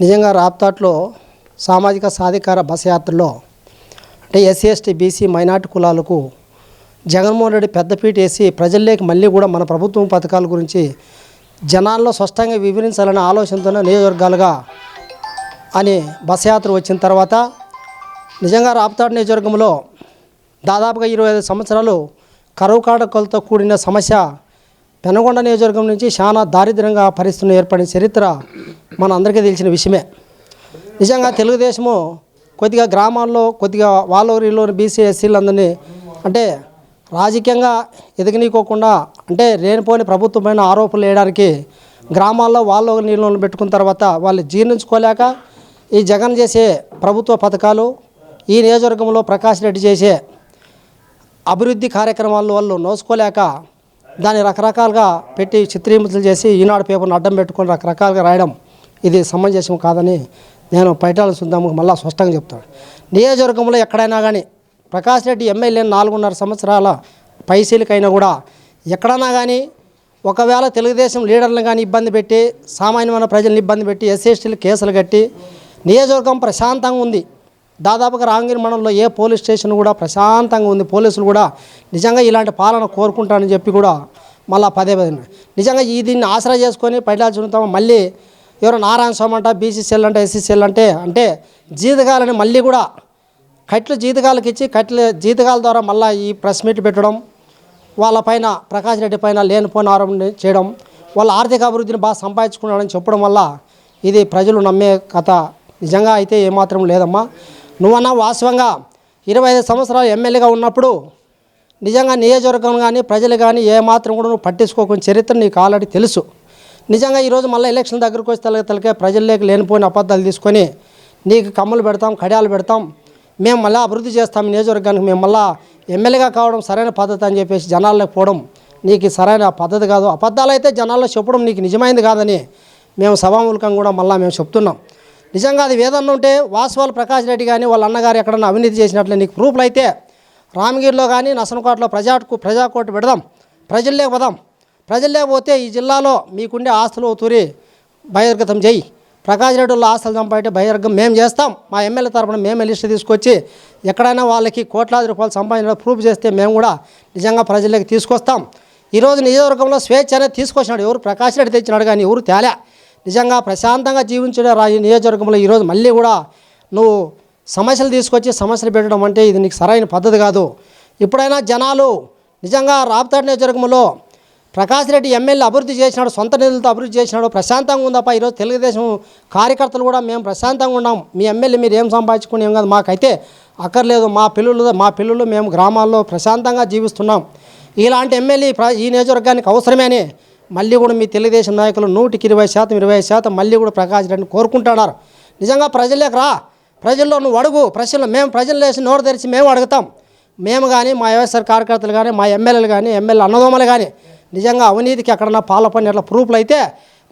నిజంగా రాప్తాట్లో సామాజిక సాధికార బస్ యాత్రలో అంటే ఎస్సీ ఎస్టీ బీసీ మైనార్టీ కులాలకు జగన్మోహన్ రెడ్డి పెద్దపీట వేసి ప్రజల్లోకి మళ్ళీ కూడా మన ప్రభుత్వం పథకాల గురించి జనాల్లో స్పష్టంగా వివరించాలనే ఆలోచనతోనే నియోజకవర్గాలుగా అని బస్ యాత్ర వచ్చిన తర్వాత నిజంగా రాప్తాడు నియోజకవర్గంలో దాదాపుగా ఇరవై ఐదు సంవత్సరాలు కరువు కాటకలతో కూడిన సమస్య పెనగొండ నియోజకవర్గం నుంచి చాలా దారిద్ర్యంగా పరిస్థితులు ఏర్పడిన చరిత్ర మన అందరికీ తెలిసిన విషయమే. నిజంగా తెలుగుదేశము కొద్దిగా గ్రామాల్లో కొద్దిగా వాళ్ళ బీసీ ఎస్సీలందరినీ అంటే రాజకీయంగా ఎదగనీకోకుండా అంటే లేనిపోని ప్రభుత్వమైన ఆరోపణలు వేయడానికి గ్రామాల్లో వాళ్ళు నీళ్ళు పెట్టుకున్న తర్వాత వాళ్ళు జీర్ణించుకోలేక ఈ జగన్ చేసే ప్రభుత్వ పథకాలు ఈ నియోజకవర్గంలో ప్రకాష్ రెడ్డి చేసే అభివృద్ధి కార్యక్రమాల వాళ్ళు నోసుకోలేక దాన్ని రకరకాలుగా పెట్టి చిత్రీకరించలు చేసి ఈనాడు పేపర్ను అడ్డం పెట్టుకొని రకరకాలుగా రాయడం ఇది సమంజసం కాదని నేను పైటాల చూద్దాము మళ్ళీ స్పష్టంగా చెప్తాను. నియోజకవర్గంలో ఎక్కడైనా కానీ ప్రకాష్ రెడ్డి ఎమ్మెల్యే నాలుగున్నర సంవత్సరాల పైసీలకైనా కూడా ఎక్కడైనా కానీ ఒకవేళ తెలుగుదేశం లీడర్లను కానీ ఇబ్బంది పెట్టి సామాన్యమైన ప్రజల్ని ఇబ్బంది పెట్టి ఎస్సీ ఎస్టీలు కేసులు కట్టి నియోజకవర్గం ప్రశాంతంగా ఉంది. దాదాపుగా రాంగిరి మండలంలో ఏ పోలీస్ స్టేషన్ కూడా ప్రశాంతంగా ఉంది. పోలీసులు కూడా నిజంగా ఇలాంటి పాలన కోరుకుంటానని చెప్పి కూడా మళ్ళా పదే పదే నిజంగా ఈ దీన్ని ఆసరా చేసుకొని పైడాల్సి మళ్ళీ ఎవరో నారాయణ స్వామి అంట బీసీసీఎల్ అంటే ఎస్సీసీఎల్ అంటే అంటే జీతకాలని మళ్ళీ కూడా కట్లు జీతకాలకు ఇచ్చి కట్ల జీతకాల ద్వారా మళ్ళీ ఈ ప్రెస్ మీట్ పెట్టడం వాళ్ళ పైన ప్రకాష్ రెడ్డి పైన లేనిపోయిన ఆరోపణ చేయడం వాళ్ళ ఆర్థిక అభివృద్ధిని బాగా సంపాదించుకున్నాడని చెప్పడం వల్ల ఇది ప్రజలు నమ్మే కథ. నిజంగా అయితే ఏమాత్రం లేదమ్మా. నువ్వన్నా వాస్తవంగా ఇరవై ఐదు సంవత్సరాలు ఎమ్మెల్యేగా ఉన్నప్పుడు నిజంగా నియోజకవర్గం కానీ ప్రజలు కానీ ఏమాత్రం కూడా నువ్వు పట్టించుకోకుండా చరిత్ర నీకు ఆల్రెడీ తెలుసు. నిజంగా ఈరోజు మళ్ళీ ఎలక్షన్ దగ్గరకు వచ్చి తలకే తలకే ప్రజల్లోకి లేనిపోయిన అబద్ధాలు తీసుకొని నీకు కమ్మలు పెడతాం కడియాలు పెడతాం. మేము మళ్ళీ అభివృద్ధి చేస్తాం నియోజకవర్గానికి మేము మళ్ళీ ఎమ్మెల్యేగా కావడం సరైన పద్ధతి అని చెప్పేసి జనాల్లోకి పోవడం నీకు సరైన పద్ధతి కాదు. అబద్ధాలు అయితే జనాల్లో చెప్పడం నీకు నిజమైంది కాదని మేము సభామూలకంగా కూడా మళ్ళీ మేము చెప్తున్నాం. నిజంగా అది ఏదన్నా ఉంటే వాస్తవాలు ప్రకాష్ రెడ్డి కానీ వాళ్ళ అన్నగారు ఎక్కడన్నా అవినీతి చేసినట్లే నీకు ప్రూఫ్లు అయితే రామగిరిలో కానీ నసనకోటలో ప్రజాకు ప్రజాకోట పెడదాం. ప్రజలు పోదాం. ప్రజలు పోతే ఈ జిల్లాలో మీకుండే ఆస్తులు తూరి బహిర్గతం చేయి. ప్రకాష్ రెడ్డి వాళ్ళ ఆస్తులు చంపాయంటే బహిర్గం మేము చేస్తాం. మా ఎమ్మెల్యే తరపున మేము లిస్ట్ తీసుకొచ్చి ఎక్కడైనా వాళ్ళకి కోట్లాది రూపాయలు సంపాదించిన ప్రూఫ్ చేస్తే మేము కూడా నిజంగా ప్రజల్లోకి తీసుకొస్తాం. ఈరోజు నియోజకవర్గంలో స్వేచ్ఛ అనేది తీసుకొచ్చినాడు ఎవరు? ప్రకాష్ రెడ్డి తెచ్చినాడు కానీ ఎవరు తేలే. నిజంగా ప్రశాంతంగా జీవించడం రా ఈ నియోజకవర్గంలో ఈరోజు మళ్ళీ కూడా నువ్వు సమస్యలు తీసుకొచ్చి సమస్యలు పెట్టడం అంటే ఇది నీకు సరైన పద్ధతి కాదు. ఇప్పుడైనా జనాలు నిజంగా రాప్తాడు నియోజకవర్గంలో ప్రకాష్ రెడ్డి ఎమ్మెల్యే అభివృద్ధి చేసినాడు సొంత నిధులతో అభివృద్ధి చేసినాడు ప్రశాంతంగా ఉందప్ప ఈరోజు తెలుగుదేశం కార్యకర్తలు కూడా మేము ప్రశాంతంగా ఉన్నాం. మీ ఎమ్మెల్యే మీరు ఏం సంపాదించుకునేం కాదు మాకైతే అక్కర్లేదు. మా పిల్లలు మా పిల్లలు మేము గ్రామాల్లో ప్రశాంతంగా జీవిస్తున్నాం. ఇలాంటి ఎమ్మెల్యే ఈ నియోజకవర్గానికి అవసరమే మళ్ళీ కూడా మీ తెలుగుదేశం నాయకులు నూటికి ఇరవై శాతం ఇరవై శాతం మళ్ళీ కూడా ప్రకాశించడానికి రెడ్డిని కోరుకుంటున్నారు. నిజంగా ప్రజల్లోకి రా. ప్రజల్లో నువ్వు అడుగు. ప్రశ్నలు మేము ప్రజలు లేచి నోరు తెరిచి మేము అడుగుతాం. మేము కానీ మా వైఎస్ఆర్ కార్యకర్తలు కానీ మా ఎమ్మెల్యేలు కానీ ఎమ్మెల్యే అన్నదోమలు కానీ నిజంగా అవినీతికి ఎక్కడన్నా పాల్పడిన అట్లా ప్రూఫ్లు అయితే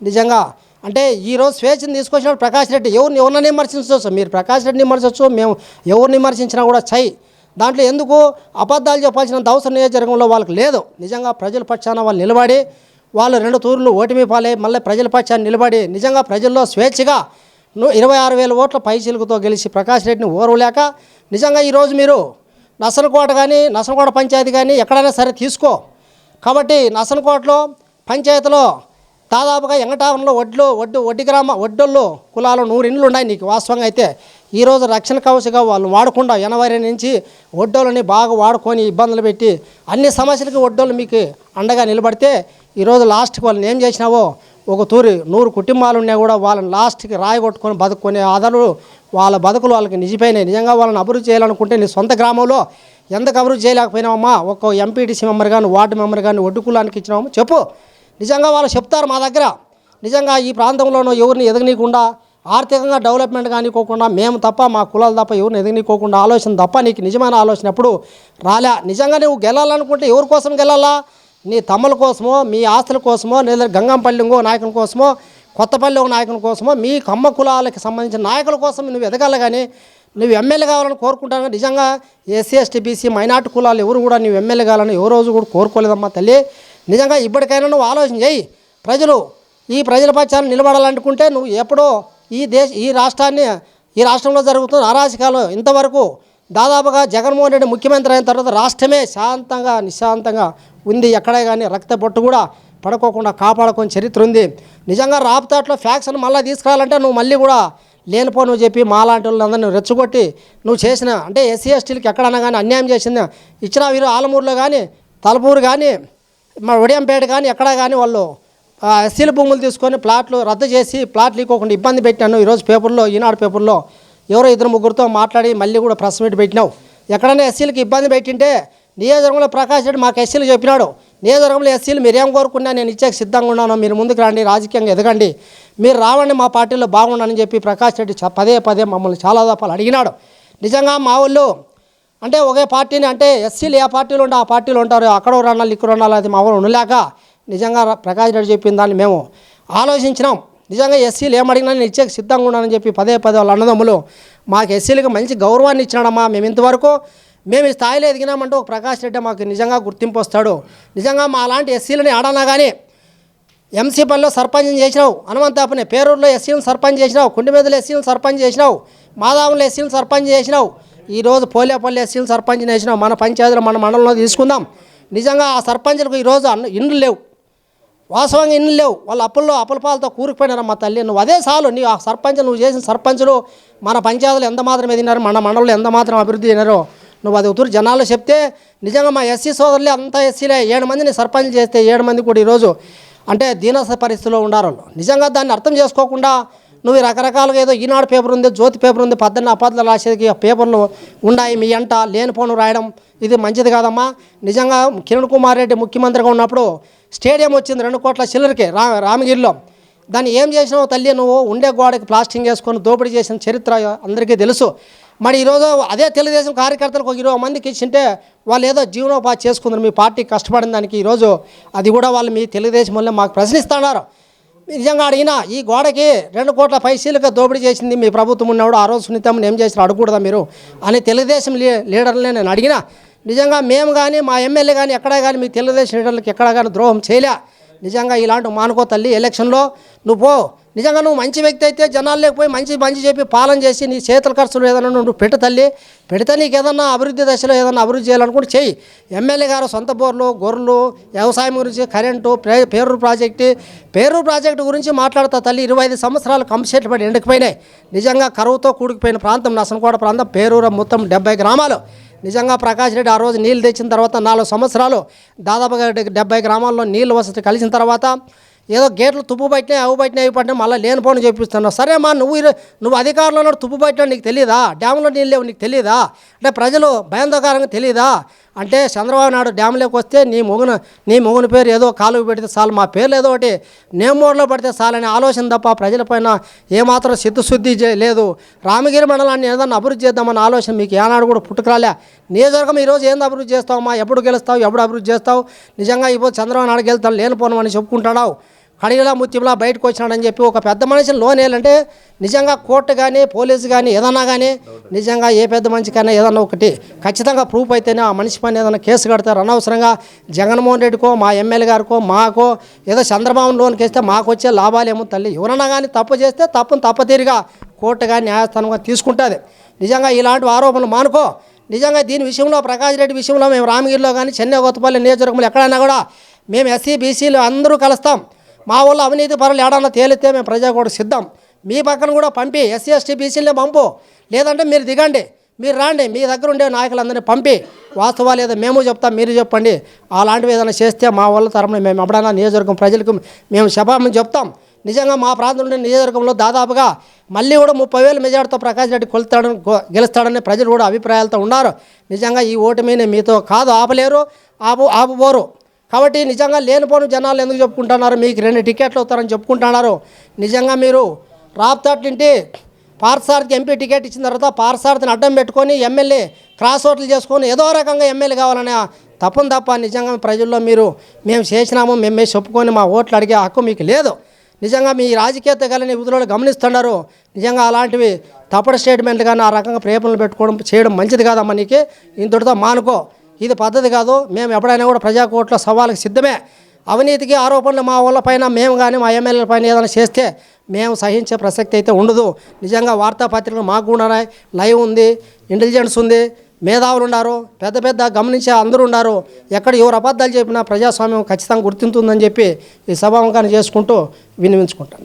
నిజంగా అంటే ఈరోజు స్వేచ్ఛను తీసుకొచ్చినప్పుడు ప్రకాష్ రెడ్డి ఎవరిని ఎవరిని విమర్శించవచ్చు మీరు ప్రకాష్ రెడ్డిని విమర్శించవచ్చు మేము ఎవరిని విమర్శించినా కూడా చై. దాంట్లో ఎందుకు అబద్ధాలు చెప్పాల్సినంత అవసరం నియోజకవర్గంలో వాళ్ళకి లేదు. నిజంగా ప్రజల పక్షాన వాళ్ళు నిలబడి వాళ్ళు రెండు తూర్లు ఓటమి పాలే మళ్ళీ ప్రజల పక్షాన్ని నిలబడి నిజంగా ప్రజల్లో స్వేచ్ఛగా ఇరవై ఆరు వేల ఓట్ల పైచీలకుతో గెలిచి ప్రకాష్ రెడ్డిని ఓరవలేక నిజంగా ఈరోజు మీరు నసనకోట కానీ నసనకోట పంచాయతీ కానీ ఎక్కడైనా సరే తీసుకో. కాబట్టి నసనకోటలో పంచాయతీలో దాదాపుగా ఎంగటావరంలో వడ్లు వడ్డు వడ్డీ గ్రామ వడ్డోళ్ళు కులాలు నూరు ఇండ్లు ఉన్నాయి నీకు వాస్తవంగా అయితే. ఈరోజు రక్షణ కవచగా వాళ్ళు వాడకుండా ఎనభై రెండు నుంచి వడ్డోళ్ళని బాగా వాడుకొని ఇబ్బందులు పెట్టి అన్ని సమస్యలకి వడ్డోళ్ళు మీకు అండగా నిలబడితే ఈరోజు లాస్ట్కి వాళ్ళని ఏం చేసినావో? ఒక తూరి నూరు కుటుంబాలు ఉన్నా కూడా వాళ్ళని లాస్ట్కి రాయి కొట్టుకొని బతుకునే ఆధారాలు వాళ్ళ బతుకులు వాళ్ళకి నిజిపోయినాయి నిజంగా వాళ్ళని అభివృద్ధి చేయాలనుకుంటే నీ సొంత గ్రామంలో ఎందుకు అభివృద్ధి చేయలేకపోయినావమ్మా? ఒక ఎంపీటీసీ మెంబర్ కానీ వార్డు మెంబర్ కానీ ఒడ్డు కులానికి ఇచ్చినామో చెప్పు. నిజంగా వాళ్ళు చెప్తారు మా దగ్గర. నిజంగా ఈ ప్రాంతంలోనూ ఎవరిని ఎదగనీయకుండా ఆర్థికంగా డెవలప్మెంట్ కానికోకుండా మేము తప్ప మా కులాలు తప్ప ఎవరిని ఎదగనీయకోకుండా ఆలోచన తప్ప నీకు నిజమైన ఆలోచన ఎప్పుడు రాలే. నిజంగా నువ్వు గెలాలనుకుంటే ఎవరి కోసం గెలాలా? నీ తమ్ముల కోసమో మీ ఆస్తుల కోసమో లేదా గంగంపల్లి ఇంకో నాయకుని కోసమో కొత్తపల్లి ఒక నాయకుని కోసమో మీ కమ్మ కులాలకు సంబంధించిన నాయకుల కోసం నువ్వు ఎదగాలి కానీ నువ్వు ఎమ్మెల్యే కావాలని కోరుకుంటాను నిజంగా ఎస్సీ ఎస్టీ బీసీ మైనార్టీ కులాలు ఎవరు కూడా నువ్వు ఎమ్మెల్యే కావాలని ఏ రోజు కూడా కోరుకోలేదమ్మా తల్లి. నిజంగా ఇప్పటికైనా నువ్వు ఆలోచన చేయి ప్రజలు ఈ ప్రజల పక్షాన్ని నిలబడాలనుకుంటే నువ్వు ఎప్పుడో ఈ దేశ ఈ రాష్ట్రాన్ని ఈ రాష్ట్రంలో జరుగుతున్న అరాచకాలు ఇంతవరకు దాదాపుగా జగన్మోహన్ రెడ్డి ముఖ్యమంత్రి అయిన తర్వాత రాష్ట్రమే శాంతంగా నిశాంతంగా ఉంది. ఎక్కడే కానీ రక్త పొట్టు కూడా పడుకోకుండా కాపాడుకునే చరిత్ర ఉంది. నిజంగా రాపుతాట్లో ఫ్యాక్షన్ మళ్ళీ తీసుకురావాలంటే నువ్వు మళ్ళీ కూడా లేనిపో నువ్వు చెప్పి మాలాంటి వాళ్ళందరినీ రెచ్చగొట్టి నువ్వు చేసిన అంటే ఎస్సీ ఎస్టీలకి ఎక్కడన్నా కానీ అన్యాయం చేసింది? ఇచ్చిన వీరు ఆలమూరులో కానీ తలపూరు కానీ మా ఉడియంపేట కానీ ఎక్కడ కానీ వాళ్ళు ఎస్సీల భూములు తీసుకొని ప్లాట్లు రద్దు చేసి ప్లాట్లు ఇవ్వకుండా ఇబ్బంది పెట్టాను ఈరోజు పేపర్లో ఈనాడు పేపర్లో ఎవరో ఇద్దరు ముగ్గురితో మాట్లాడి మళ్ళీ కూడా ప్రెస్ మీట్ పెట్టినావు. ఎక్కడైనా ఎస్సీలకి ఇబ్బంది పెట్టింటే నియోజకవర్గంలో ప్రకాష్ రెడ్డి మాకు ఎస్సీలు చెప్పినాడు. నియోజకవర్గంలో ఎస్సీలు మీరు ఏం కోరుకున్నా నేను ఇచ్చేకి సిద్ధంగా ఉన్నాను. మీరు ముందుకు రండి రాజకీయంగా ఎదగండి. మీరు రావండి మా పార్టీలో బాగుండని చెప్పి ప్రకాష్ రెడ్డి పదే పదే మమ్మల్ని చాలా దఫాలు అడిగినాడు. నిజంగా మా వాళ్ళు అంటే ఒకే పార్టీని అంటే ఎస్సీలు ఏ పార్టీలో ఉంటే ఆ పార్టీలో ఉంటారు. అక్కడ రణాలు ఇక్కడ రణాలు అది మా వాళ్ళు ఉండలేక నిజంగా ప్రకాష్ రెడ్డి చెప్పిన దాన్ని మేము ఆలోచించినాం. నిజంగా ఎస్సీలు ఏమడిగినా నేను ఇచ్చే సిద్ధంగా ఉన్నానని చెప్పి పదే పదే వాళ్ళ అన్నదమ్ములు మాకు ఎస్సీలకు మంచి గౌరవాన్ని ఇచ్చినాడమ్మా. మేము ఇంతవరకు మేము ఈ స్థాయిలో ఎదిగినామంటే ఒక ప్రకాష్ రెడ్డి మాకు నిజంగా గుర్తింపు వస్తాడు. నిజంగా మా లాంటి ఎస్సీలని ఆడనా కానీ ఎంసీపల్లిలో సర్పంచ్ చేసినావు హనుమంతాపని పేరూరులో ఎస్సీలను సర్పంచ్ చేసినావు కుండిమీదలో ఎస్సీలను సర్పంచ్ చేసినావు మాదావులో ఎస్సీలను సర్పంచ్ చేసినావు ఈరోజు పోలేపల్లి ఎస్సీలు సర్పంచ్ చేసినావు మన పంచాయతీలో మన మండలంలో తీసుకుందాం. నిజంగా ఆ సర్పంచులకు ఈరోజు అన్న ఇండ్లు లేవు. వాస్తవంగా ఇన్ని లేవు. వాళ్ళ అప్పుల్లో అప్పుల పాలతో కూరుకుపోయినారమ్మ తల్లి? నువ్వు అదే చాలు. నీ ఆ సర్పంచ్ నువ్వు చేసిన సర్పంచులు మన పంచాయతీలు ఎంత మాత్రం ఎదిగినారు మన మండలంలో ఎంత మాత్రం అభివృద్ధి అయినారో? నువ్వు అది ఉతురు జనాల్లో చెప్తే నిజంగా మా ఎస్సీ సోదరులే అంతా ఎస్సీలే. ఏడు మందిని సర్పంచ్ చేస్తే ఏడు మంది కూడా ఈరోజు అంటే దీనస్థ పరిస్థితిలో ఉండారు నిజంగా దాన్ని అర్థం చేసుకోకుండా నువ్వు రకరకాలుగా ఏదో ఈనాడు పేపర్ ఉంది జ్యోతి పేపర్ ఉంది పద్దెన్న అపాధలు రాసేది పేపర్లు ఉన్నాయి మీ అంట లేనిపోను రాయడం ఇది మంచిది కాదమ్మా. నిజంగా కిరణ్ కుమార్ రెడ్డి ముఖ్యమంత్రిగా ఉన్నప్పుడు స్టేడియం వచ్చింది రెండు కోట్ల చిల్లరికి రా రామగిరిలో. దాన్ని ఏం చేసినావు తల్లి నువ్వు? ఉండే గోడకి ప్లాస్టింగ్ వేసుకొని దోపిడీ చేసిన చరిత్ర అందరికీ తెలుసు. మరి ఈరోజు అదే తెలుగుదేశం కార్యకర్తలకు ఒక ఇరవై మందికి ఇచ్చింటే వాళ్ళు ఏదో జీవనోపాధి చేసుకుందరు మీ పార్టీ కష్టపడిన దానికి ఈరోజు అది కూడా వాళ్ళు మీ తెలుగుదేశం వల్లే మాకు ప్రశ్నిస్తున్నారు. నిజంగా అడిగినా ఈ గోడకి రెండు కోట్ల పైసీలుగా దోపిడీ చేసింది మీ ప్రభుత్వం ఉన్నప్పుడు ఆ రోజు సునీతమ్మని ఏం చేసినా అడగకూడదా మీరు? అని తెలుగుదేశం లీ లీడర్లనే నేను అడిగినా నిజంగా మేము కానీ మా ఎమ్మెల్యే కానీ ఎక్కడ కానీ మీ తెలుగుదేశం లీడర్లకు ఎక్కడ కానీ ద్రోహం చేయలే. నిజంగా ఇలాంటి మానుకో తల్లి ఎలక్షన్లో నువ్వు పో నిజంగా నువ్వు మంచి వ్యక్తి అయితే జనాలు లేకపోయి మంచి మంచి చెప్పి పాలన చేసి నీ చేతుల ఖర్చులు ఏదైనా నువ్వు పెట్టు తల్లి. పెడితే నీకు ఏదన్నా అభివృద్ధి దశలో ఏదన్నా అభివృద్ధి చేయాలనుకుంటే చెయ్యి. ఎమ్మెల్యే గారు సొంత బోర్లు గొర్రెలు వ్యవసాయం గురించి కరెంటు పే పేరూరు ప్రాజెక్టు. పేరూరు ప్రాజెక్టు గురించి మాట్లాడతా తల్లి. ఇరవై ఐదు సంవత్సరాలు కంపెట్లు పడి ఎండకపోయినాయి నిజంగా కరువుతో కూడుకుపోయిన ప్రాంతం నసనకోట ప్రాంతం పేరూరు మొత్తం డెబ్బై గ్రామాలు. నిజంగా ప్రకాష్ రెడ్డి ఆ రోజు నీళ్ళు తెచ్చిన తర్వాత నాలుగు సంవత్సరాలు దాదాపుగా డెబ్బై గ్రామాల్లో నీళ్ళు వసతి కలిసిన తర్వాత ఏదో గేట్లు తుప్పు పట్టినా అవి పట్టినా అవి పట్టినా మళ్ళీ లేనిపోని చూపిస్తున్నావు సరే మా నువ్వు నువ్వు అధికారంలో ఉన్నాడు తుప్పు పట్టినా నీకు తెలియదా డ్యాంలో నీళ్ళు లేవు నీకు తెలియదా అంటే ప్రజలు భయందకరంగా తెలియదా అంటే చంద్రబాబు నాయుడు డ్యామ్లోకి వస్తే నీ మొగున నీ మొగుని పేరు ఏదో కాలువ పెడితే చాలు మా పేర్లు ఏదో ఒకటి నేమ్ మోడ్లో పడితే చాలనే ఆలోచన తప్ప ప్రజలపైన ఏమాత్రం సిద్ధశుద్ధి లేదు. రామగిరి మండలాన్ని ఏదన్నా అభివృద్ధి చేద్దామన్న ఆలోచన మీకు ఏనాడు కూడా పుట్టుకురాలే. నియోజకవర్గం ఈరోజు ఏంది అభివృద్ధి చేస్తావమ్మా ఎప్పుడు గెలుస్తావు? ఎప్పుడు అభివృద్ధి చేస్తావు? నిజంగా ఇప్పుడు చంద్రబాబు నాయుడు గెలుతాడు లేనిపోను అని చెప్పుకుంటాడావు కడిగిలా ముత్యంలా బయటకు వచ్చినాడని చెప్పి ఒక పెద్ద మనిషిని లోన్ వేయాలంటే నిజంగా కోర్టు కానీ పోలీసు కానీ ఏదన్నా కానీ నిజంగా ఏ పెద్ద మనిషికైనా ఏదన్నా ఒకటి ఖచ్చితంగా ప్రూఫ్ అయితేనే ఆ మనిషి పైన ఏదైనా కేసు కడతారు. అనవసరంగా జగన్మోహన్ రెడ్డికో మా ఎమ్మెల్యే గారికో మాకో ఏదో చంద్రబాబు లోన్కి వేస్తే మాకు వచ్చే లాభాలేమో తల్లి? ఎవరన్నా కానీ తప్పు చేస్తే తప్పును తప్పతీరుగా కోర్టు కానీ న్యాయస్థానంగా తీసుకుంటుంది. నిజంగా ఇలాంటి ఆరోపణలు మానుకో. నిజంగా దీని విషయంలో ప్రకాష్ రెడ్డి విషయంలో మేము రామగిరిలో కానీ చెన్నై కొత్తపల్లి నియోజకవర్గంలో ఎక్కడైనా కూడా మేము ఎస్సీ బీసీలు అందరూ కలుస్తాం. మా వాళ్ళు అవినీతి పనులు ఏడాలో తేలితే మేము ప్రజా కూడా సిద్ధం. మీ పక్కన కూడా పంపి ఎస్సీ ఎస్టీ బీసీలనే పంపు. లేదంటే మీరు దిగండి. మీరు రాండి. మీ దగ్గర ఉండే నాయకులందరినీ పంపి. వాస్తవాలు ఏదో మేము చెప్తాం మీరు చెప్పండి. అలాంటివి ఏదైనా చేస్తే మా వాళ్ళ తరపున మేము ఎప్పుడైనా నియోజకవర్గం ప్రజలకు మేము శపామని చెప్తాం. నిజంగా మా ప్రాంతంలో నియోజకవర్గంలో దాదాపుగా మళ్ళీ కూడా ముప్పై వేల మెజార్టీతో ప్రకాష్ రెడ్డి కొలుతాడని గెలుస్తాడని ప్రజలు కూడా అభిప్రాయాలతో ఉన్నారు. నిజంగా ఈ ఓటమిని మీతో కాదు ఆపలేరు ఆపు ఆపుబోరు. కాబట్టి నిజంగా లేనిపోని జనాలు ఎందుకు చెప్పుకుంటున్నారు? మీకు రెండు టికెట్లు వస్తారని చెప్పుకుంటున్నారు. నిజంగా మీరు రాప్తాటింటి పార్సారథికి ఎంపీ టికెట్ ఇచ్చిన తర్వాత పార్సారథిని అడ్డం పెట్టుకొని ఎమ్మెల్యే క్రాస్ ఓట్లు చేసుకొని ఏదో రకంగా ఎమ్మెల్యే కావాలనే తప్పని తప్ప నిజంగా ప్రజల్లో మీరు మేము చేసినాము మేమే చెప్పుకొని మా ఓట్లు అడిగే హక్కు మీకు లేదు. నిజంగా మీ రాజకీయత కలిగిన విధులను గమనిస్తున్నారు. నిజంగా అలాంటివి తప్పుడు స్టేట్మెంట్లు కానీ ఆ రకంగా ప్రేమలు పెట్టుకోవడం చేయడం మంచిది కాదమ్మా నీకు. ఇంతటితో మానుకో. ఇది పద్ధతి కాదు. మేము ఎప్పుడైనా కూడా ప్రజా సవాళ్ళకి సిద్ధమే. అవినీతికి ఆరోపణలు మా వాళ్ళ పైన మేము కానీ మా ఎమ్మెల్యేల పైన ఏదైనా చేస్తే మేము సహించే ప్రసక్తి అయితే ఉండదు. నిజంగా వార్తాపత్రికలు మాకు కూడా ఉన్నాయి. లైవ్ ఉంది ఇంటెలిజెన్స్ ఉంది మేధావులు ఉన్నారు పెద్ద పెద్ద గమనించే అందరూ ఉన్నారు. ఎక్కడ ఎవరు అబద్ధాలు చెప్పినా ప్రజాస్వామ్యం ఖచ్చితంగా గుర్తింటుందని చెప్పి ఈ సభాముఖాన్ని చేసుకుంటూ వినిపించుకుంటాను